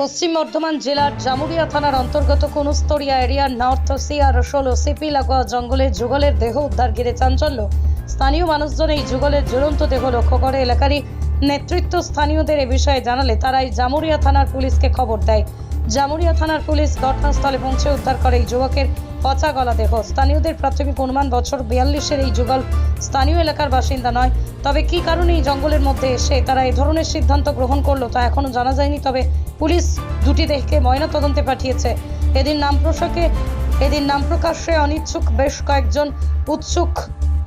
পশ্চিম বর্ধমান জেলার জামুরিয়া থানার অন্তর্গত কোনস্তরিয়া এরিয়ার নর্থ সিয়ার ষোলো সিপি লাগোয়া জঙ্গলে যুগলের দেহ উদ্ধার ঘিরে চাঞ্চল্য। স্থানীয় মানুষজন এই যুগলের জ্বলন্ত দেহ লক্ষ্য করে। এলাকারই নেতৃত্ব স্থানীয়দের এ বিষয়ে জানালে তারাই জামুরিয়া থানার পুলিশকে খবর দেয়। জামুরিয়া থানার পুলিশ ঘটনাস্থলে পৌঁছে উদ্ধার করে এই যুবকের পচা গলা দেহ। স্থানীয়দের প্রাথমিক অনুমান, বছর বিয়াল্লিশের এই যুগল স্থানীয় এলাকার বাসিন্দা নয়। তবে কী কারণে এই জঙ্গলের মধ্যে এসে তারা এই ধরনের সিদ্ধান্ত গ্রহণ করল তা এখনও জানা যায়নি। তবে পুলিশ দুটি দেহকে ময়নাতদন্তে পাঠিয়েছে। এদিন নাম প্রসঙ্গে এদিন নাম প্রকাশ্যে অনিচ্ছুক বেশ কয়েকজন উৎসুক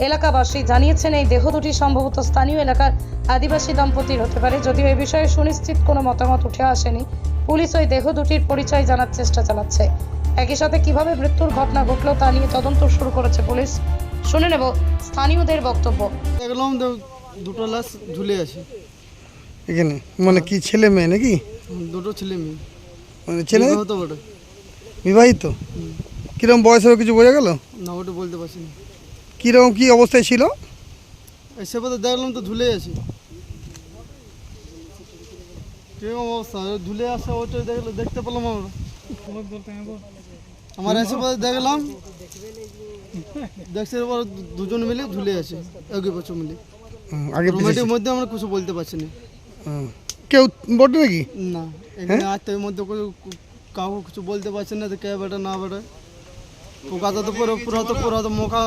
এলাকাবাসী জানিয়েছেন, এই দেহ দুটি সম্ভবত স্থানীয় এলাকার আদিবাসী দম্পতির হতে পারে। যদিও এ বিষয়ে সুনিশ্চিত কোনো মতামত উঠে আসেনি, পুলিশ ওই দেহ দুটির পরিচয় জানার চেষ্টা চালাচ্ছে। একই সাথে কীভাবে মৃত্যুর ঘটনা ঘটলো তা নিয়ে তদন্ত শুরু করেছে পুলিশ। শুনে নেব স্থানীয়দের বক্তব্য। দেখলাম দুটো লাশ ঝুলে আছে। এখানে? মানে কি ছেলে মেয়ে নাকি? দুটো ছেলে মেয়ে। মানে ছেলে হতো ওটা বিবাহিত? কীরকম বয়স হবে কিছু বোঝা গেল? না ওটা বলতে পারছি না। কীরকম কি অবস্থায় ছিল? এসে পথে দেখলাম তো ঝুলে আছে। কীরকম অবস্থা? ঝুলে আসে ওটা দেখল দেখতে পেলাম আমরা। আমার এসে পথে দেখলাম দেখছি পর দুজন মিলে ঝুলে আছে একে বছর মিলে। আগে রুমেটির মধ্যে আমরা কিছু বলতে পারছি না। কেউ বটে নাকি না এখানে আসতে মধ্যে কাউকে কিছু বলতে পারছি না যে কে বেটা না বেটা। পোকাটা তো পুরো পুরো তো পুরো তো মোকা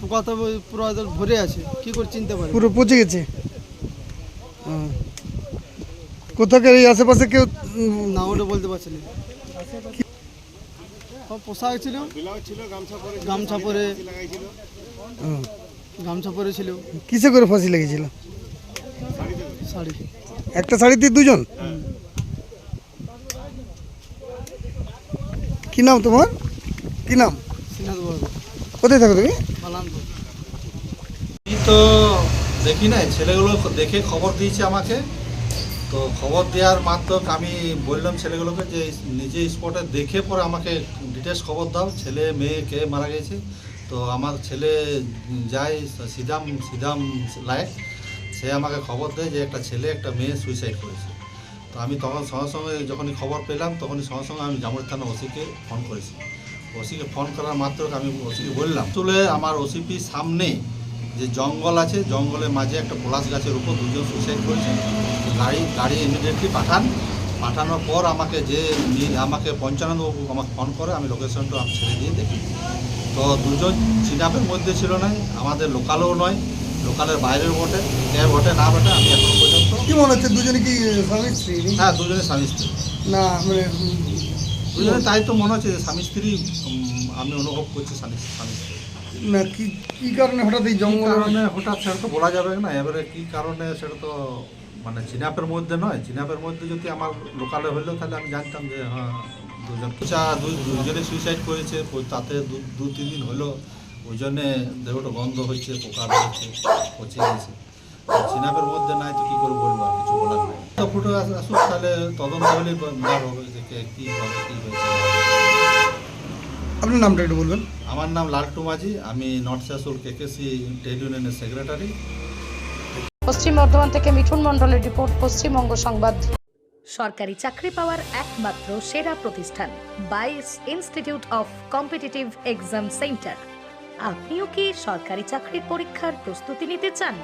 পোকা তো পুরো তো ভরে আছে কি করে চিনতে পারি? পুরো পচে গেছে। কোথাকার এই আশেপাশে কেউ না ওটা বলতে পারছি না। সব পোশাক ছিল। গামছা পরে। গামছা পরে ছিল। কিসে করে ফাঁসি লেগেছিল? শাড়ি। একটা শাড়িতে দুজন? কি নাম তোমার? কি নাম? কোথায় থাকো তুমি? তো দেখি নাই ছেলেগুলো দেখে খবর দিয়েছে আমাকে। তো খবর দেওয়ার মাত্রক আমি বললাম ছেলেগুলোকে যে নিজে স্পটে দেখে পরে আমাকে ডিটেলস খবর দাও, ছেলে, মেয়ে, কে মারা গেছে। তো আমার ছেলে যায় সিদাম সিদাম লায়ক সে আমাকে খবর দেয় যে একটা ছেলে, একটা মেয়ে সুইসাইড করেছে। তো আমি তখন সঙ্গে সঙ্গে যখনই খবর পেলাম, তখনই সঙ্গে সঙ্গে আমি জামুর থানা ওসিকে ফোন করেছি। ওসিকে ফোন করার মাত্র আমি ওসিকে বললাম আসলে আমার ওসিপির সামনে যে জঙ্গল আছে, জঙ্গলের মাঝে একটা পলাশ গাছের উপর দুজন সুইসাইড করেছে। গাড়ি গাড়ি ইমিডিয়েটলি পাঠান। পাঠানোর পর আমাকে যে আমাকে পঞ্চানন্দবাবু আমাকে ফোন করে আমি লোকেশনটা আমি ছেড়ে দিয়ে দেখি। তো দুজন চিনাপের মধ্যে ছিল না আমাদের লোকালও নয় লোকালের বাইরের বটে। কে বটে না বটে আমি এখনও পর্যন্ত কি মনে হচ্ছে দুজনে কি স্বামী স্ত্রী হ্যাঁ দুজনে স্বামী স্ত্রী। না মানে দুজনে তাই তো মনে হচ্ছে যে স্বামী স্ত্রী আমি অনুভব করছি স্বামী স্বামী স্ত্রী। না কি কি কারণে হঠাৎ এই জঙ্গল কারণে হঠাৎ সেটা তো বলা যাবে না এবারে কি কারণে সেটা তো মানে চিনাপের মধ্যে নয় চিনাপের মধ্যে যদি আমার লোকালে হইলেও তাহলে আমি জানতাম যে হ্যাঁ দুজন চা দুজনে সুইসাইড করেছে তাতে দু তিন দিন হলো ওই জন্যে দেহটা গন্ধ হয়েছে পোকা হয়েছে পচে গেছে। চিনাপের মধ্যে নাই তো কী করে বলব আর কিছু বলার নাই। তো ফুটে আস- আসুক তাহলে তদন্ত হলে বার হবে যে কে- কী হবে কী হয়েছে। হয়েছে। আপনার নামটা একটু বলবেন। আমার নাম লালটু মাঝি আমি নর্থ শাসুল কেকেসি ট্রেড ইউনিয়নের সেক্রেটারি পশ্চিম বর্ধমান থেকে মিঠুন মণ্ডলের রিপোর্ট পশ্চিমবঙ্গ সংবাদ। সরকারি চাকরি পাওয়ার একমাত্র সেরা প্রতিষ্ঠান, বাইস institute of competitive exam centre. আপনিও কি সরকারি চাকরির পরীক্ষার প্রস্তুতি নিতে চান?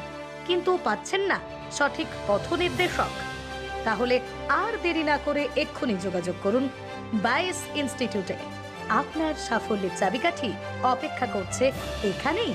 কিন্তু পাচ্ছেন না সঠিক পথ নির্দেশক তাহলে আর দেরি না করে এক্ষুনি যোগাযোগ করুন বাইস ইনস্টিটিউটে। আপনার সাফল্যের চাবিকাঠি অপেক্ষা করছে এখানেই।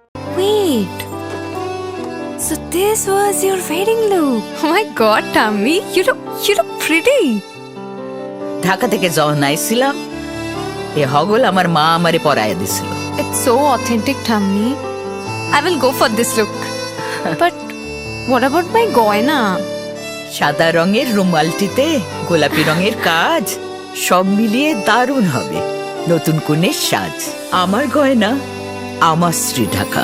Wait. So this was your wedding look. Oh my god, Tammy, you look you look pretty. Dhaka থেকে যখন আইছিলাম এ হগল আমার মা আমারে পরাইয়া দিছিল It's so authentic, Tammy. I will go for this look. but what about my goina? সাদা রঙের রুমালটিতে গোলাপি রঙের কাজ সব মিলিয়ে দারুণ হবে নতুন কনের সাজ আমার গয়না আমার শ্রী ঢাকা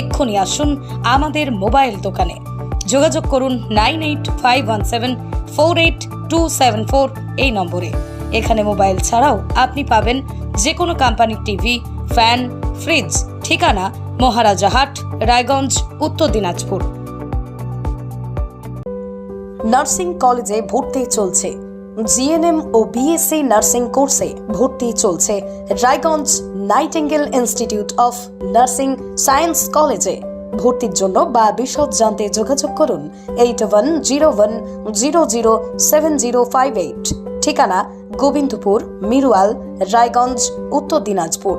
এক্ষুনি আসুন আমাদের মোবাইল দোকানে। যোগাযোগ করুন nine eight five one seven four eight two seven four এই নম্বরে। এখানে মোবাইল ছাড়াও আপনি পাবেন যে কোনো কোম্পানির টিভি, ফ্যান, ফ্রিজ, ঠিকানা মহারাজা হাট, রায়গঞ্জ, উত্তর দিনাজপুর। নার্সিং কলেজে ভর্তি চলছে। জিএনএম ও বিএসসি নার্সিং কোর্সে ভর্তি চলছে Raiganj Nightingale institute of nursing science কলেজে ভর্তির জন্য বা বিশদ জানতে যোগাযোগ করুন eight one zero one zero zero seven zero five eight. ঠিকানা গোবিন্দপুর, মিরুয়াল, রায়গঞ্জ, উত্তর দিনাজপুর।